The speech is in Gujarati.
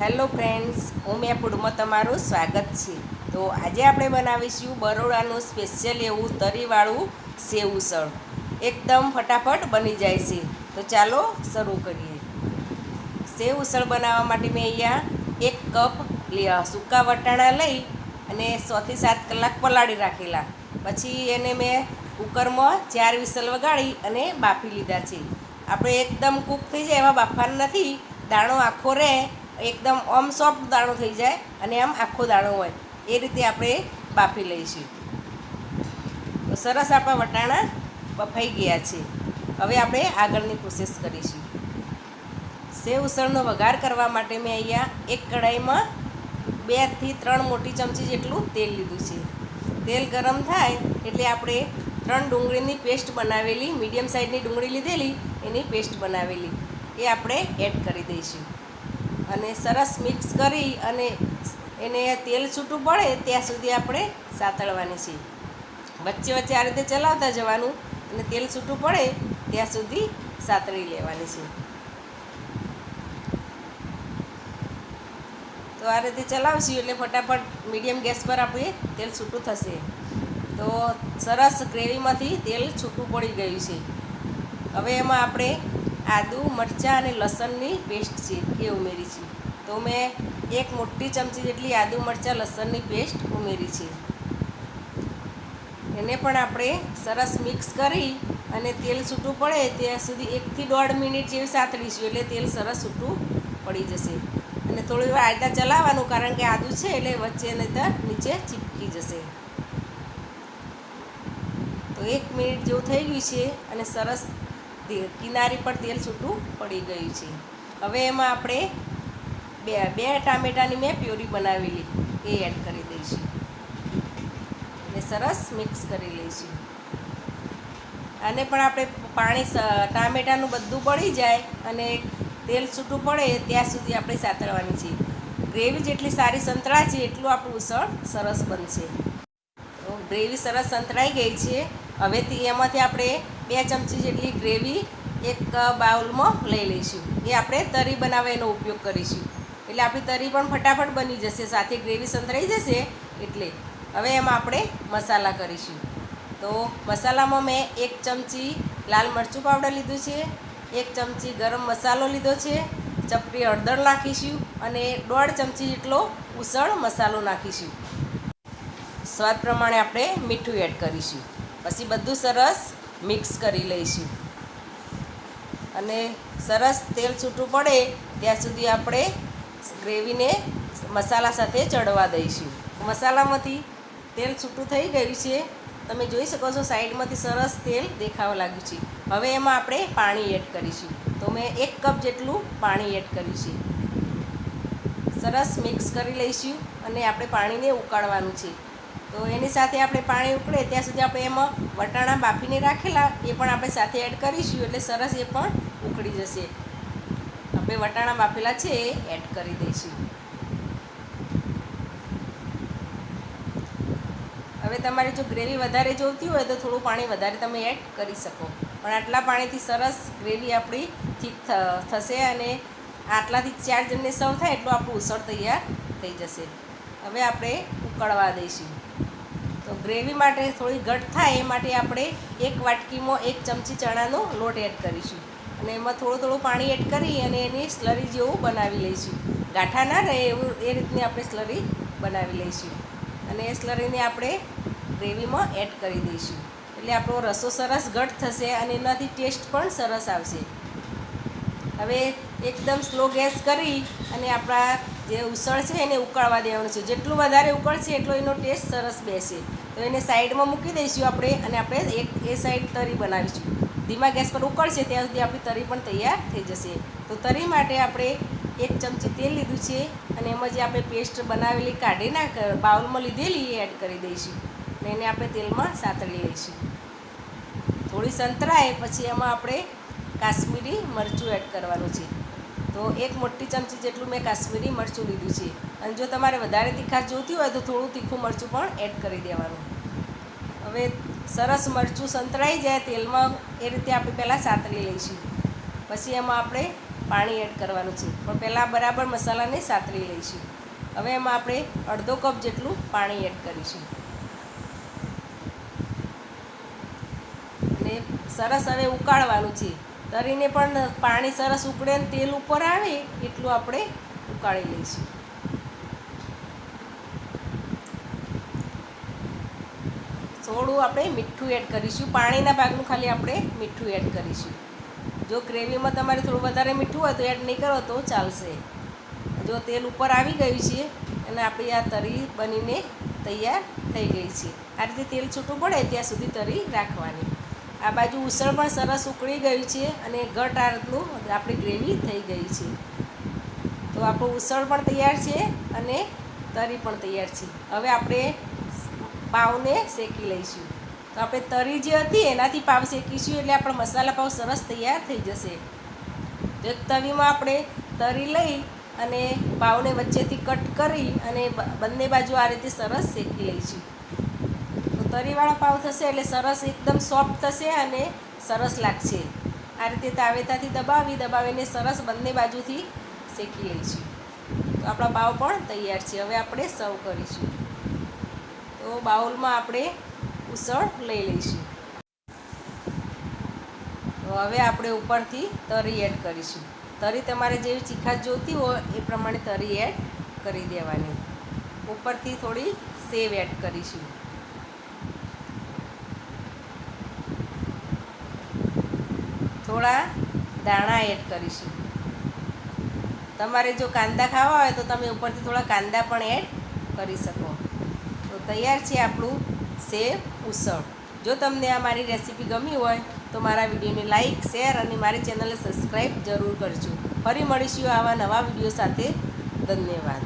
હેલો ફ્રેન્ડ્સ ઉમિયા ફૂડમાં તમારું સ્વાગત છે. તો આજે આપણે બનાવીશું બરોડાનું સ્પેશિયલ એવું તરીવાળું સેવ ઉસળ એકદમ ફટાફટ બની જાય છે. તો ચાલો શરૂ કરીએ. સેવ ઉસળ બનાવવા માટે મેં અહીંયા એક કપ સૂકા વટાણા લઈ અને છથી સાત કલાક પલાળી રાખેલા. પછી એને મેં કુકરમાં ચાર વિસલ વગાડી અને બાફી લીધા છે. આપણે એકદમ કૂક થઈ જાય એવા બાફવાના નથી. દાણો આખો રહે એકદમ આમ સોફ્ટ દાણો થઈ જાય અને આમ આખો દાણો હોય. એ રીતે આપણે બાફી લઈશું. તો સરસ આપણા વટાણા બફાઈ ગયા છે. હવે આપણે આગળની પ્રોસેસ કરીશું. સેવ ઉસળનો વઘાર કરવા માટે મેં અહીંયા એક કઢાઈમાં બેથી ત્રણ મોટી ચમચી જેટલું તેલ લીધું છે. તેલ ગરમ થાય એટલે આપણે ત્રણ ડુંગળીની પેસ્ટ બનાવેલી, મીડિયમ સાઇઝની ડુંગળી લીધેલી, એની પેસ્ટ બનાવેલી. એ આપણે એડ કરી દઈશું. અને સરસ મિક્સ કરી અને એને તેલ છૂટું પડે ત્યાં સુધી આપણે સાતળવાની છે વચ્ચે વચ્ચે આ રીતે ચલાવતા જવાનું અને તેલ છૂટું પડે ત્યાં સુધી સાતળી લેવાની છે તો આ રીતે ચલાવશું એટલે ફટાફટ મીડિયમ ગેસ પર આપણે તેલ છૂટું થશે. તો સરસ ગ્રેવીમાંથી તેલ છૂટું પડી ગયું છે. હવે એમાં આપણે આદુ, મરચાં અને લસણની પેસ્ટ છે, એ ઉમેરી છે. તો મેં એક મોટી ચમચી જેટલી આદુ, મરચાં, લસણની પેસ્ટ ઉમેરી છે. એને પણ આપણે સરસ મિક્સ કરી અને તેલ છૂટું પડે ત્યાં સુધી એકથી દોઢ મિનિટ જેવી સાતળીશું એટલે તેલ સરસ છૂટું પડી જશે. અને થોડી વાર આદા ચલાવવાનું કારણ કે આદું છે એટલે વચ્ચે નહીં નીચે ચીપકી જશે. તો એક મિનિટ જેવું થઈ ગયું છે અને સરસ કિનારી પર તેલ છૂટું પડી ગયું છે. હવે એમાં આપણે બે બે ટામેટાની મેં પ્યોરી બનાવેલી, એ એડ કરી દઈશું. અને સરસ મિક્સ કરી લઈશું. આને પણ આપણે પાણી ટામેટાનું બધું પડી જાય અને તેલ છૂટું પડે ત્યાં સુધી આપણે સાતરવાની છે. ગ્રેવી જેટલી સારી સંતળાય છે એટલું આપણું ઉસળ સરસ બનશે. ગ્રેવી સરસ સંતળાઈ ગઈ છે. હવેથી એમાંથી આપણે બે ચમચી જેટલી ગ્રેવી એક બાઉલમાં લઈ લઈશું. એ આપણે તરી બનાવવા એનો ઉપયોગ કરીશું. એટલે આપણી તરી પણ ફટાફટ બની જશે, સાથે ગ્રેવી સંતરાઈ જશે એટલે. હવે એમાં આપણે મસાલા કરીશું. તો મસાલામાં મેં એક ચમચી લાલ મરચું પાવડર લીધું છે, એક ચમચી ગરમ મસાલો લીધો છે, ચપટી હળદર નાખીશું અને દોઢ ચમચી જેટલો ઉસળ મસાલો નાખીશું. સ્વાદ પ્રમાણે આપણે મીઠું એડ કરીશું. પછી બધું સરસ મિક્સ કરી લઈશું. અને સરસ તેલ છૂટું પડે ત્યાં સુધી આપણે ગ્રેવીને મસાલા સાથે ચડવા દઈશું. મસાલામાંથી તેલ છૂટું થઈ ગયું છે. તમે જોઈ શકો છો સાઈડમાંથી સરસ તેલ દેખાવા લાગ્યું છે. હવે એમાં આપણે પાણી એડ કરીશું. તો મેં એક કપ જેટલું પાણી એડ કર્યું છે. સરસ મિક્સ કરી લઈશું અને આપણે પાણીને ઉકાળવાનું છે. તો એની સાથે આપણે પાણી ઉકળે, ત્યાં સુધી આપણે એમાં વટાણા બાફીને રાખેલા, એ પણ આપણે સાથે એડ કરીશું, એટલે સરસ એ પણ ઉકળી જશે. આપણે વટાણા બાફેલા છે, એ એડ કરી દઈશું. હવે તમારે જો ગ્રેવી વધારે જોઈતી હોય, તો થોડું પાણી વધારે તમે એડ કરી શકો. પણ આટલા પાણીથી સરસ ગ્રેવી આપણી ઠીક થશે અને આટલાથી ચાર જણને સર્વ થાય, એટલું આપણું ઉસળ તૈયાર થઈ જશે. હવે આપણે ઉકળવા દઈશું. તો ગ્રેવી માટે થોડી ઘટ થાય એ માટે આપણે એક વાટકીમાં એક ચમચી ચણાનો લોટ એડ કરીશું. અને એમાં થોડું થોડું પાણી એડ કરી અને એની સ્લરી જેવું બનાવી લઈશું. ગાંઠા ના રહે એવું એ રીતની આપણે સ્લરી બનાવી લઈશું. અને એ સ્લરીને આપણે ગ્રેવીમાં એડ કરી દઈશું. એટલે આપણો રસો સરસ ઘટ થશે અને એનાથી ટેસ્ટ પણ સરસ આવશે. હવે એકદમ સ્લો ગેસ કરી અને આપણા જે ઉસળ છે એને ઉકાળવા દેવાનું છે. જેટલું વધારે ઉકળશે એટલો એનો ટેસ્ટ સરસ બેસે. તો એને સાઈડમાં મૂકી દઈશું આપણે અને આપણે એક એ સાઈડ તરી બનાવીશું. ધીમા ગેસ પર ઉકળશે ત્યાં સુધી આપણી તરી પણ તૈયાર થઈ જશે. તો તરી માટે આપણે એક ચમચી તેલ લીધું છે અને એમાં જે આપણે પેસ્ટ બનાવેલી કાઢી નાખ, બાઉલમાં લીધેલી એ એડ કરી દઈશું. અને એને આપણે તેલમાં સાતળી લઈશું. થોડી સંતરાય પછી એમાં આપણે કાશ્મીરી મરચું એડ કરવાનું છે. તો એક મોટી ચમચી જેટલું મેં કાશ્મીરી મરચું લીધું છે. અને જો તમારે વધારે તીખાશ જોઈતી હોય તો થોડું તીખું મરચું પણ એડ કરી દેવાનું. હવે સરસ મરચું સંતળાઈ જાય તેલમાં એ રીતે આપણે પહેલાં સાતરી લઈશું. પછી એમાં આપણે પાણી એડ કરવાનું છે. પણ પહેલાં બરાબર મસાલાને સાતરી લઈશું. હવે એમાં આપણે અડધો કપ જેટલું પાણી એડ કરીશું. અને સરસ હવે ઉકાળવાનું છે. તરીને પણ પાણી સરસ ઉકળે ને તેલ ઉપર આવે, એટલું આપણે ઉકાળી લઈશું. થોડું આપણે મીઠું એડ કરીશું. પાણીના ભાગનું ખાલી આપણે મીઠું એડ કરીશું. જો ગ્રેવીમાં તમારે થોડું વધારે મીઠું હોય તો એડ નહીં કરો તો ચાલશે. જો તેલ ઉપર આવી ગયું છે અને આપણી આ તરી બનીને તૈયાર થઈ ગઈ છે. આ રીતે તેલ છૂટું પડે ત્યાં સુધી તરી રાખવાની. આ બાજુ ઉસળ પણ સરસ ઉકળી ગયું છે અને ઘટ આરતનું આપણી ગ્રેવી થઈ ગઈ છે. તો આપણું ઉસળ પણ તૈયાર છે અને તરી પણ તૈયાર છે. હવે આપણે પાવને શેકી લઈશું. તો આપણે તરી જે હતી એનાથી પાવ શેકીશું એટલે આપણો મસાલા પાવ સરસ તૈયાર થઈ જશે. તો એક તવીમાં આપણે તરી લઈ અને પાવને વચ્ચેથી કટ કરી અને બંને બાજુ આ રીતે સરસ શેકી લઈશું. તરીવાળા પાવ થશે એટલે સરસ એકદમ સોફ્ટ થશે અને સરસ લાગશે. આ રીતે તાવેતાથી દબાવી દબાવીને સરસ બંને બાજુથી શેકી લઈશું. તો આપણા પાવ પણ તૈયાર છે. હવે આપણે સર્વ કરીશું. તો બાઉલમાં આપણે ઉસળ લઈ લઈશું. તો હવે આપણે ઉપરથી તરી એડ કરીશું. તરી તમારે જેવી ચીખાશ જોઈતી હોય એ પ્રમાણે તરી એડ કરી દેવાની. ઉપરથી થોડી સેવ એડ કરીશું. થોડા દાણા એડ કરીશું. તમારે જો કાંદા ખાવા હોય તો તમે ઉપરથી થોડા કાંદા પણ એડ કરી શકો. તો તૈયાર છે આપણું સેવ ઉસળ. જો તમને આ મારી રેસીપી ગમી હોય તો મારા વિડીયોને લાઇક શેર અને મારી ચેનલને સબસ્ક્રાઈબ જરૂર કરજો. ફરી મળીશું આવા નવા વીડિયો સાથે. ધન્યવાદ.